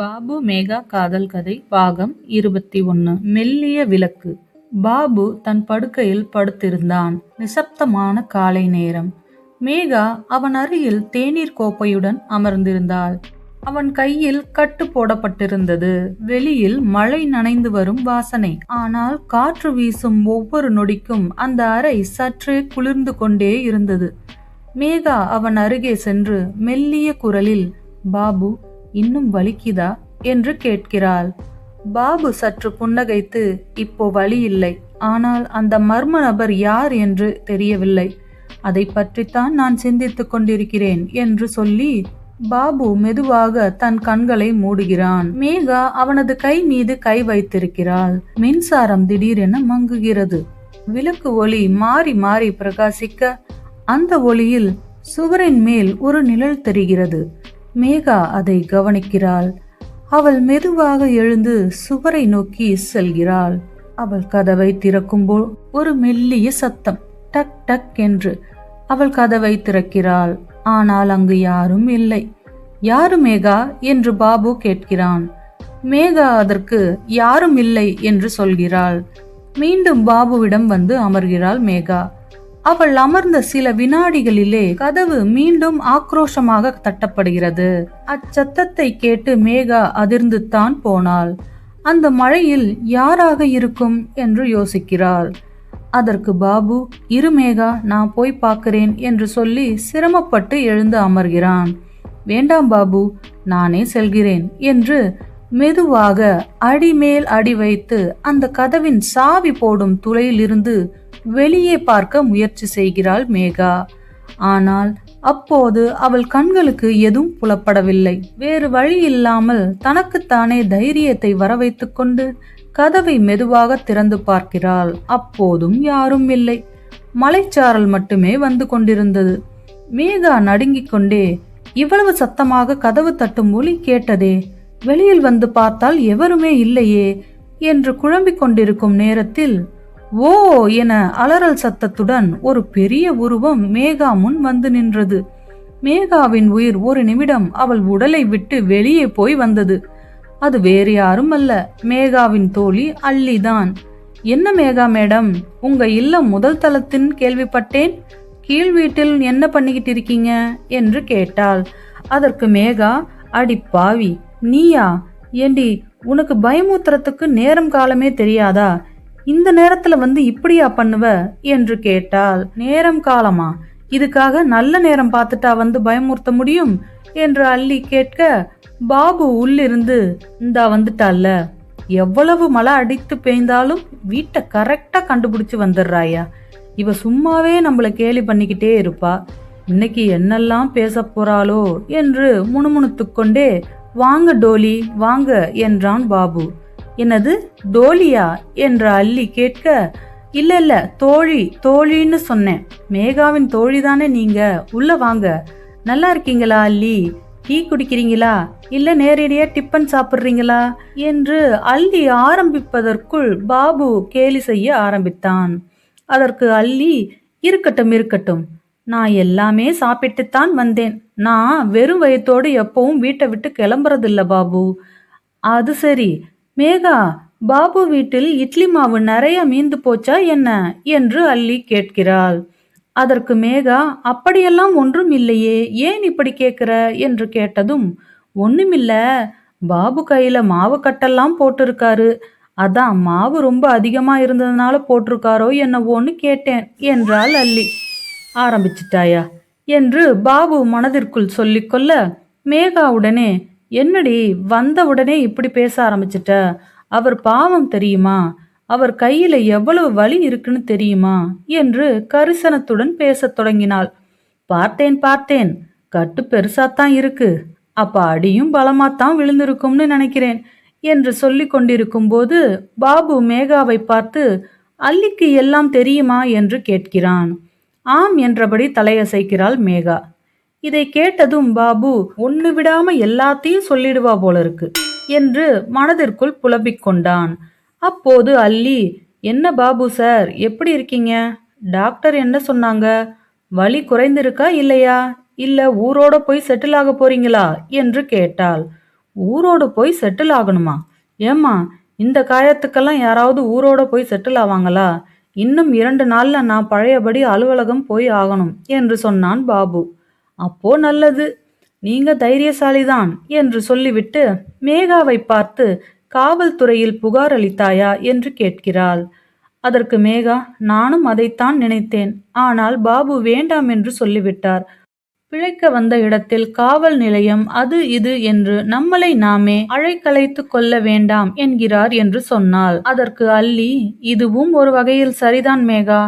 பாபு மேகா காதல் கதை பாகம் இருபத்தி ஒன்று மெல்லிய விளக்கு. பாபு தன் படுக்கையில் படுத்திருந்தான். நிசப்தமான காலை நேரம். மேகா அவன் அருகில் தேநீர் கோப்பையுடன் அமர்ந்திருந்தாள். அவன் கையில் கட்டு போடப்பட்டிருந்தது. வெளியில் மழை நனைந்து வரும் வாசனை. ஆனால் காற்று வீசும் ஒவ்வொரு நொடிக்கும் அந்த அறை சற்றே குளிர்ந்து கொண்டே இருந்தது. மேகா அவன் அருகே சென்று மெல்லிய குரலில் பாபு இன்னும் வலிக்குதா? என்று கேட்கிறாள். பாபு சற்று புன்னகைத்து இப்போ வலி இல்லை. ஆனால் அந்த மர்ம நபர் யார் என்று தெரியவில்லை. அதை பற்றித்தான் நான் சிந்தித்துக் கொண்டிருக்கிறேன் என்று சொல்லி பாபு மெதுவாக தன் கண்களை மூடுகிறான். மேகா அவனது கை மீது கை வைத்திருக்கிறாள். மின்சாரம் திடீரென மங்குகிறது. விளக்கு ஒளி மாறி மாறி பிரகாசிக்க அந்த ஒளியில் சுவரின் மேல் ஒரு நிழல் தெரிகிறது. மேகா அதை கவனிக்கிறாள். அவள் மெதுவாக எழுந்து சுவரை நோக்கி செல்கிறாள். அவள் கதவை திறக்கும்போது ஒரு மெல்லிய சத்தம் டக் டக் என்று அவள் கதவை திறக்கிறாள். ஆனால் அங்கு யாரும் இல்லை. யாரு மேகா? என்று பாபு கேட்கிறான். மேகா அதற்கு யாரும் இல்லை என்று சொல்கிறாள். மீண்டும் பாபுவிடம் வந்து அமர்கிறாள் மேகா. அவள் அமர்ந்த சில வினாடிகளிலே கதவு மீண்டும் ஆக்ரோஷமாக தட்டப்படுகிறது. அச்சத்தத்தை கேட்டு மேகா அதிர்ந்து தான் போனாள். அந்த மழையில் யாராக இருக்கும் என்று யோசிக்கிறாள். அதற்கு பாபு இரு மேகா நான் போய் பார்க்கிறேன் என்று சொல்லி சிரமப்பட்டு எழுந்து அமர்கிறான். வேண்டாம் பாபு நானே செல்கிறேன் என்று மெதுவாக அடிமேல் அடி வைத்து அந்த கதவின் சாவி போடும் துளையிலிருந்து வெளியே பார்க்க முயற்சி செய்கிறாள் மேகா. ஆனால் அப்போது அவள் கண்களுக்கு எதுவும் புலப்படவில்லை. வேறு வழி இல்லாமல் தனக்குத்தானே தைரியத்தை வரவைத்துக் கொண்டு கதவை மெதுவாக திறந்து பார்க்கிறாள். அப்போதும் யாரும் இல்லை. மலைச்சாரல் மட்டுமே வந்து கொண்டிருந்தது. மேகா நடுங்கிக் கொண்டே இவ்வளவு சத்தமாக கதவு தட்டும் ஒலி கேட்டதே வெளியில் வந்து பார்த்தால் எவருமே இல்லையே என்று குழம்பிக் கொண்டிருக்கும் நேரத்தில் ஓ என அலறல் சத்தத்துடன் ஒரு பெரிய உருவம் மேகா முன் வந்து நின்றது. மேகாவின் உயிர் ஒரு நிமிடம் அவள் உடலை விட்டு வெளியே போய் வந்தது. அது வேறு யாரும் அல்ல மேகாவின் தோழி அள்ளிதான். என்ன மேகா மேடம் உங்க இல்லம் முதல் தளத்தின் கேள்விப்பட்டேன். கீழ் வீட்டில் என்ன பண்ணிக்கிட்டு இருக்கீங்க என்று கேட்டாள். அதற்கு மேகா அடி பாவி நீயா? ஏண்டி உனக்கு பயமூத்துறதுக்கு நேரம் காலமே தெரியாதா? இந்த நேரத்துல வந்து இப்படியா பண்ணுவ? என்று கேட்டால் நேரம் காலமா? இதுக்காக நல்ல நேரம் பார்த்துட்டா வந்து பயமுறுத்த முடியும்? என்று அள்ளி கேட்க பாபு உள்ளிருந்து இந்தா வந்துட்டால எவ்வளவு மழை அடித்து பெய்ந்தாலும் வீட்டை கரெக்டா கண்டுபிடிச்சு வந்துடுறாயா? இவ சும்மாவே நம்மளை கேலி பண்ணிக்கிட்டே இருப்பா. இன்னைக்கு என்னெல்லாம் பேச போறாளோ? என்று முணுமுணுத்து கொண்டே வாங்க டோலி வாங்க என்றான் பாபு. என்னது டோலியா என்ற அள்ளி கேட்க இல்ல இல்ல தோழி தோழின்னு சொன்னேன். மேகாவின் தோழி தானே நீங்க? உள்ள வாங்க. நல்லா இருக்கீங்களா அள்ளி? டீ குடிக்கிறீங்களா? இல்ல நேரடியா டிப்பன் சாப்பிட்றீங்களா? என்று அள்ளி ஆரம்பிப்பதற்குள் பாபு கேலி செய்ய ஆரம்பித்தான். அதற்கு அள்ளி இருக்கட்டும் இருக்கட்டும். நான் எல்லாமே சாப்பிட்டுத்தான் வந்தேன். நான் வெறும் வயத்தோடு எப்பவும் வீட்டை விட்டு கிளம்புறதில்ல பாபு. அது சரி. மேகா பாபு வீட்டில் இட்லி மாவு நிறைய மீந்து போச்சா என்ன? என்று அள்ளி கேட்கிறாள். அதற்கு மேகா அப்படியெல்லாம் ஒன்றும் இல்லையே ஏன் இப்படி கேட்கிற? என்று கேட்டதும் ஒண்ணுமில்ல பாபு கையில மாவு கட்டெல்லாம் போட்டிருக்காரு. அதான் மாவு ரொம்ப அதிகமா இருந்ததுனால போட்டிருக்காரோ என்னவோன்னு கேட்டேன் என்றாள் அள்ளி. ஆரம்பிச்சிட்டாயா? என்று பாபு மனதிற்குள் சொல்லிக்கொள்ள மேகா உடனே என்னடி வந்த உடனே இப்படி பேச ஆரம்பிச்சிட்ட? அவர் பாவம் தெரியுமா? அவர் கையில எவ்வளவு வலி இருக்குன்னு தெரியுமா? என்று கரிசனத்துடன் பேசத் தொடங்கினாள். பார்த்தேன் பார்த்தேன். கட்டு பெருசாத்தான் இருக்கு. அப்ப அடியும் பலமாத்தான் விழுந்திருக்கும்னு நினைக்கிறேன் என்று சொல்லி கொண்டிருக்கும் போது பாபு மேகாவை பார்த்து அல்லிக்கு எல்லாம் தெரியுமா? என்று கேட்கிறான். ஆம் என்றபடி தலையசைக்கிறாள் மேகா. இதை கேட்டதும் பாபு ஒன்னு விடாம எல்லாத்தையும் சொல்லிடுவா போல இருக்கு என்று மனதிற்குள் புலம்பிக் கொண்டான். அப்போது அல்லி என்ன பாபு சார் எப்படி இருக்கீங்க? டாக்டர் என்ன சொன்னாங்க? வலி குறைந்திருக்கா இல்லையா? இல்ல ஊரோட போய் செட்டில் ஆக போறீங்களா? என்று கேட்டாள். ஊரோட போய் செட்டில் ஆகணுமா? ஏம்மா இந்த காயத்துக்கெல்லாம் யாராவது ஊரோட போய் செட்டில் ஆவாங்களா? இன்னும் இரண்டு நாள்ல நான் பழையபடி அலுவலகம் போய் ஆகணும் என்று சொன்னான் பாபு. அப்போ நல்லது. நீங்க தைரியசாலிதான் என்று சொல்லிவிட்டு மேகாவை பார்த்து காவல்துறையில் புகார் அளித்தாயா? என்று கேட்கிறாள். அதற்கு மேகா நானும் அதைத்தான் நினைத்தேன். ஆனால் பாபு வேண்டாம் என்று சொல்லிவிட்டார். பிழைக்க வந்த இடத்தில் காவல் நிலையம் அது இது என்று நம்மளை நாமே அழைக்கலைத்து கொள்ள வேண்டாம் என்கிறார் என்று சொன்னாள். அதற்கு அல்லி இதுவும் ஒரு வகையில் சரிதான் மேகா.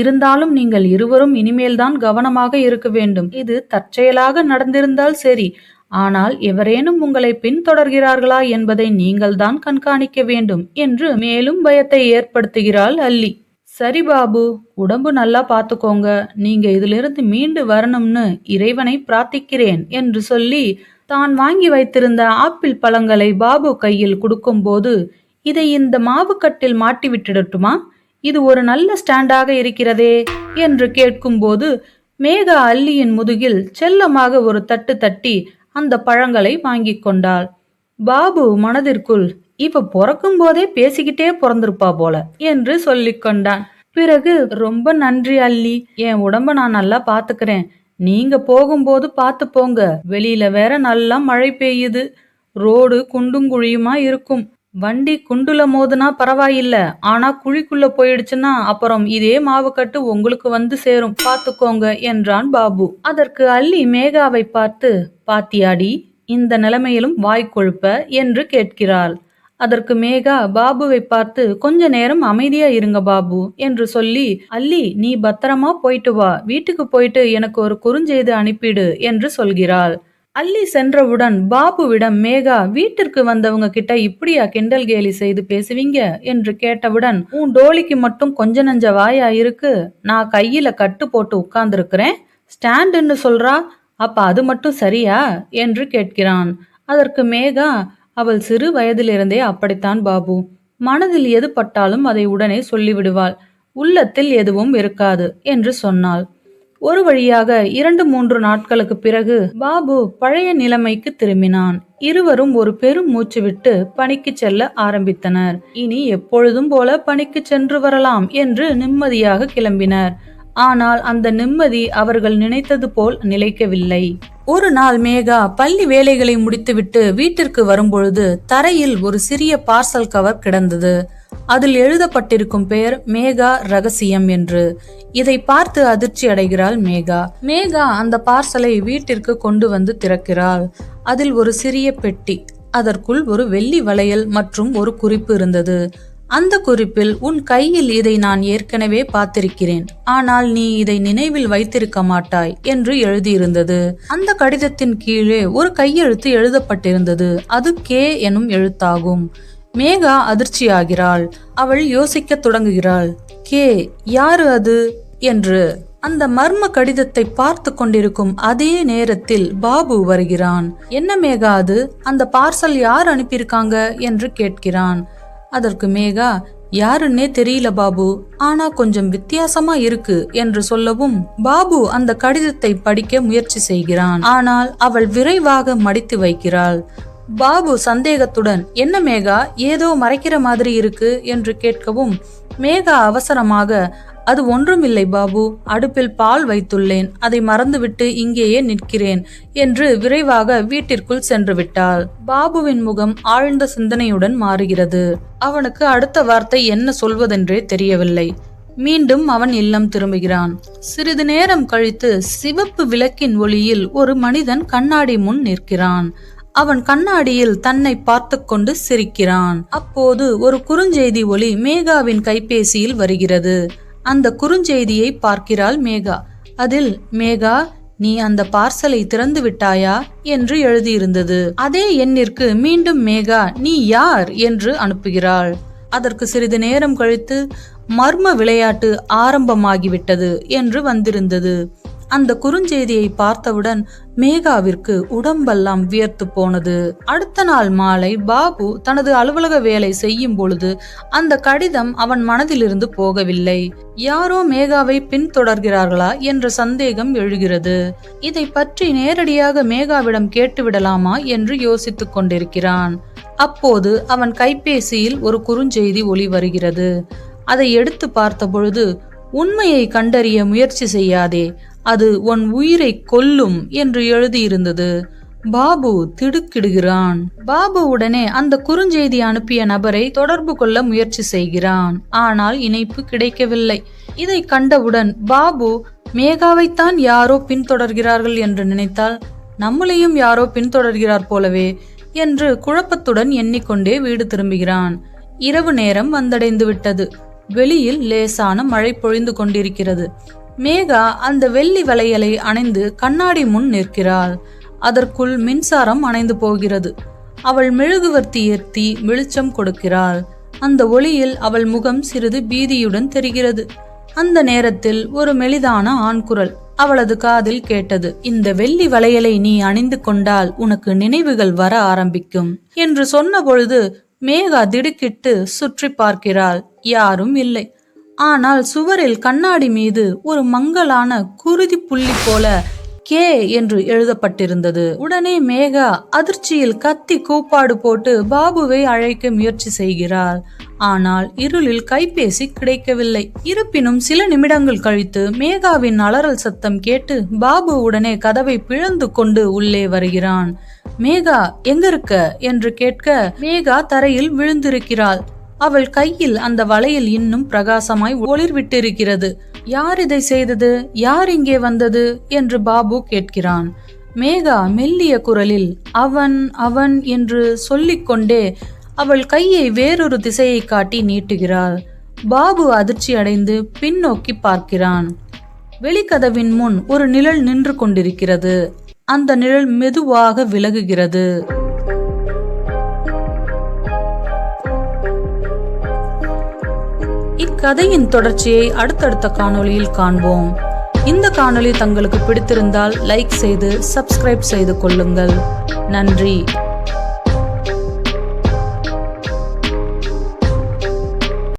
இருந்தாலும் நீங்கள் இருவரும் இனிமேல்தான் கவனமாக இருக்க வேண்டும். இது தற்செயலாக நடந்திருந்தால் சரி. ஆனால் எவரேனும் உங்களை பின்தொடர்கிறார்களா என்பதை நீங்கள்தான் கண்காணிக்க வேண்டும் என்று மேலும் பயத்தை ஏற்படுத்துகிறாள் அல்லி. சரி பாபு உடம்பு நல்லா பார்த்துக்கோங்க. நீங்க இதிலிருந்து மீண்டு வரணும்னு இறைவனை பிரார்த்திக்கிறேன் என்று சொல்லி தான் வாங்கி வைத்திருந்த ஆப்பிள் பழங்களை பாபு கையில் கொடுக்கும்போது இதை இந்த மாவுக்கட்டில் மாட்டி விட்டுடட்டுமா இது ஒரு நல்ல ஸ்டாண்டாக இருக்கிறதே என்று கேட்கும்போது மேகா அல்லியின் முதுகில் செல்லமாக ஒரு தட்டு தட்டி அந்த பழங்களை வாங்கிக் கொண்டாள். பாபு மனதிற்குள் இப்ப பிறக்கும் போதே பேசிக்கிட்டே பிறந்திருப்பா போல என்று சொல்லிக் கொண்டான். பிறகு ரொம்ப நன்றி அல்லி என் உடம்ப நான் நல்லா பாத்துக்கிறேன். நீங்க போகும்போது பார்த்து போங்க. வெளியில வேற நல்லா மழை பெய்யுது. ரோடு குண்டும் குழியுமா இருக்கும். வண்டி குண்டுல மோதுனா பரவாயில்ல. ஆனா குழிக்குள்ள போயிடுச்சுன்னா அப்புறம் இதே மாவுக்கட்டு உங்களுக்கு வந்து சேரும். பாத்துக்கோங்க என்றான் பாபு. அதற்கு அள்ளி மேகாவை பார்த்து பாத்தியாடி இந்த நிலைமையிலும் வாய் கொழுப்ப என்று கேட்கிறாள். அதற்கு மேகா பாபுவை பார்த்து கொஞ்ச நேரம் அமைதியா இருங்க பாபு என்று சொல்லி அல்லி நீ பத்திரமா போயிட்டு வா. வீட்டுக்கு போயிட்டு எனக்கு ஒரு குறுஞ்செய்து அனுப்பிடு என்று சொல்கிறாள். அள்ளி சென்றவுடன் பாபுவிடம் மேகா வீட்டிற்கு வந்தவங்க கிட்ட இப்படியா கிண்டல் கேலி செய்து பேசுவீங்க? என்று கேட்டவுடன் உன் டோலிக்கு மட்டும் கொஞ்ச நஞ்ச வாயா இருக்கு. நான் கையில கட்டு போட்டு உட்கார்ந்துருக்கிறேன். ஸ்டாண்டுன்னு சொல்றா. அப்ப அது மட்டும் சரியா? என்று கேட்கிறான். அதற்கு மேகா அவள் சிறு வயதிலிருந்தே அப்படித்தான் பாபு. மனதில் எது பட்டாலும் அதை உடனே சொல்லிவிடுவாள். உள்ளத்தில் எதுவும் இருக்காது என்று சொன்னாள். ஒரு வழியாக இரண்டு மூன்று நாட்களுக்கு பிறகு பாபு பழைய நிலைமைக்கு திரும்பினான். இருவரும் ஒரு பெரும் மூச்சு விட்டு பணிக்கு செல்ல ஆரம்பித்தனர். இனி எப்பொழுதும் போல பணிக்கு சென்று வரலாம் என்று நிம்மதியாக கிளம்பினர். ஆனால் அந்த நிம்மதி அவர்கள் நினைத்தது போல் நிலைக்கவில்லை. ஒரு நாள் மேகா பள்ளி வேலைகளை முடித்துவிட்டு வீட்டிற்கு வரும்பொழுது தரையில் ஒரு சிறிய பார்சல் கவர் கிடந்தது. அதில் எழுதப்பட்டிருக்கும் பெயர் மேகா ரகசியம் என்று. இதை பார்த்து அதிர்ச்சி அடைகிறாள் மேகா. மேகா அந்த பார்சலை வீட்டிற்கு கொண்டு வந்து திறக்கிறாள். அதில் ஒரு சிறிய பெட்டி அதற்குள் ஒரு வெள்ளி வளையல் மற்றும் ஒரு குறிப்பு இருந்தது. அந்த குறிப்பில் உன் கையில் இதை நான் ஏற்கனவே பார்த்திருக்கிறேன். ஆனால் நீ இதை நினைவில் வைத்திருக்க மாட்டாய் என்று எழுதியிருந்தது. அந்த கடிதத்தின் கீழே ஒரு கையெழுத்து எழுதப்பட்டிருந்தது. அது கே எனும் எழுத்தாகும். மேகா அதிர்ச்சியாகிறாள். அவள் யோசிக்க தொடங்குகிறாள். கே யாரு அது? என்று அந்த மர்ம கடிதத்தை பார்த்து கொண்டிருக்கும் அதே நேரத்தில் பாபு வருகிறான். என்ன மேகா அது? அந்த பார்சல் யார் அனுப்பியிருக்காங்க? என்று கேட்கிறான். அதற்கு மேகா யாருன்னே தெரியல பாபு. ஆனா கொஞ்சம் வித்தியாசமா இருக்கு என்று சொல்லவும் பாபு அந்த கடிதத்தை படிக்க முயற்சி செய்கிறான். ஆனால் அவள் விரைவாக மடித்து வைக்கிறாள். பாபு சந்தேகத்துடன் என்ன மேகா ஏதோ மறைக்கிற மாதிரி இருக்கு என்று கேட்கவும் மேகா அவசரமாக அது ஒன்றுமில்லை பாபு அடுப்பில் பால் வைத்துள்ளேன் அதை மறந்துவிட்டு இங்கேயே நிற்கிறேன் என்று விரைவாக வீட்டிற்குள் சென்று விட்டாள். பாபுவின் முகம் ஆழ்ந்த சிந்தனையுடன் மாறுகிறது. அவனுக்கு அடுத்த வார்த்தை என்ன சொல்வதென்றே தெரியவில்லை. மீண்டும் அவன் இல்லம் திரும்புகிறான். சிறிது நேரம் கழித்து சிவப்பு விளக்கின் ஒளியில் ஒரு மனிதன் கண்ணாடி முன் நிற்கிறான். அவன் கண்ணாடியில் தன்னை பார்த்து கொண்டு சிரிக்கிறான். அப்போது ஒரு குறுஞ்செய்தி ஒளி மேகாவின் கைபேசியில் வருகிறது. அந்த குறுஞ்செய்தியை பார்க்கிறாள் மேகா. அதில் மேகா நீ அந்த பார்சலை திறந்து விட்டாயா? என்று எழுதியிருந்தது. அதே எண்ணிற்கு மீண்டும் மேகா நீ யார்? என்று அனுப்புகிறாள். அதற்கு சிறிது நேரம் கழித்து மர்ம விளையாட்டு ஆரம்பமாகிவிட்டது என்று வந்திருந்தது. அந்த குறுஞ்செய்தியை பார்த்தவுடன் மேகாவிற்கு உடம்பெல்லாம் வியர்த்து போனது. அடுத்த நாள் மாலை பாபு தனது அலுவலக வேலை செய்யும் பொழுது அந்த கடிதம் அவன் மனதிலிருந்து போகவில்லை. யாரோ மேகாவை பின்தொடர்கிறார்களா என்ற சந்தேகம் எழுகிறது. இதை பற்றி நேரடியாக மேகாவிடம் கேட்டுவிடலாமா என்று யோசித்துக் கொண்டிருக்கிறான். அப்போது அவன் கைபேசியில் ஒரு குறுஞ்செய்தி ஒளி வருகிறது. அதை எடுத்து பார்த்தபொழுது உண்மையை கண்டறிய முயற்சி செய்யாதே. அது உன் உயிரை கொல்லும் என்று எழுதியிருந்தது. பாபு திடுக்கிடுகிறான். பாபு உடனே அந்த குறுஞ்செய்தி அனுப்பிய நபரை தொடர்பு கொள்ள முயற்சி செய்கிறான். ஆனால் இணைப்பு கிடைக்கவில்லை. இதை கண்டவுடன் பாபு மேகாவைத்தான் யாரோ பின்தொடர்கிறார்கள் என்று நினைத்தால் நம்மளையும் யாரோ பின்தொடர்கிறார் போலவே என்று குழப்பத்துடன் எண்ணிக்கொண்டே வீடு திரும்புகிறான். இரவு நேரம் வந்தடைந்து விட்டது வெளியில் லேசான மழை பொழிந்து கொண்டிருக்கிறது. மேகா அந்த வெள்ளி வளையலை அணைந்து கண்ணாடி முன் நிற்கிறாள். அதற்குள் மின்சாரம் அணைந்து போகிறது. அவள் மெழுகுவர்த்தி ஏற்றி வெளிச்சம் கொடுக்கிறாள். அந்த ஒளியில் அவள் முகம் சிறிது பீதியுடன் தெரிகிறது. அந்த நேரத்தில் ஒரு மெலிதான ஆண்குரல் அவளது காதில் கேட்டது. இந்த வெள்ளி வளையலை நீ அணிந்து கொண்டால் உனக்கு நினைவுகள் வர ஆரம்பிக்கும் என்று சொன்னபொழுது மேகா திடுக்கிட்டு சுற்றி பார்க்கிறாள். யாரும் இல்லை. ஆனால் சுவரில் கண்ணாடி மீது ஒரு மங்கலான குருதி புள்ளி போல கே என்று எழுதப்பட்டிருந்தது. உடனே மேகா அதிர்ச்சியில் கத்தி கூப்பாடு போட்டு பாபுவை அழைக்க முயற்சி செய்கிறாள். ஆனால் இருளில் கைபேசி கிடைக்கவில்லை. இருப்பினும் சில நிமிடங்கள் கழித்து மேகாவின் அலறல் சத்தம் கேட்டு பாபு உடனே கதவை பிளந்து கொண்டு உள்ளே வருகிறான். மேகா எங்க இருக்க? என்று கேட்க மேகா தரையில் விழுந்திருக்கிறாள். அவள் கையில் அந்த வளையல் இன்னும் பிரகாசமாய் ஒளிர் விட்டிருக்கிறது யார் இதை செய்தது? யார் இங்கே வந்தது? என்று பாபு கேட்கிறான். மேகா மெல்லிய குரலில் அவன் அவன் என்று சொல்லிக்கொண்டே அவள் கையை வேறொரு திசையை காட்டி நீட்டுகிறாள். பாபு அதிர்ச்சி அடைந்து பின்னோக்கி பார்க்கிறான். வெளிக்கதவின் முன் ஒரு நிழல் நின்று கொண்டிருக்கிறது. அந்த நிழல் மெதுவாக விலகுகிறது. கதையின் தொடர்ச்சியை அடுத்தடுத்த காணொளியில் காண்போம். இந்த காணொளி தங்களுக்கு பிடித்திருந்தால் லைக் செய்து சப்ஸ்கிரைப் செய்து கொள்ளுங்கள். நன்றி.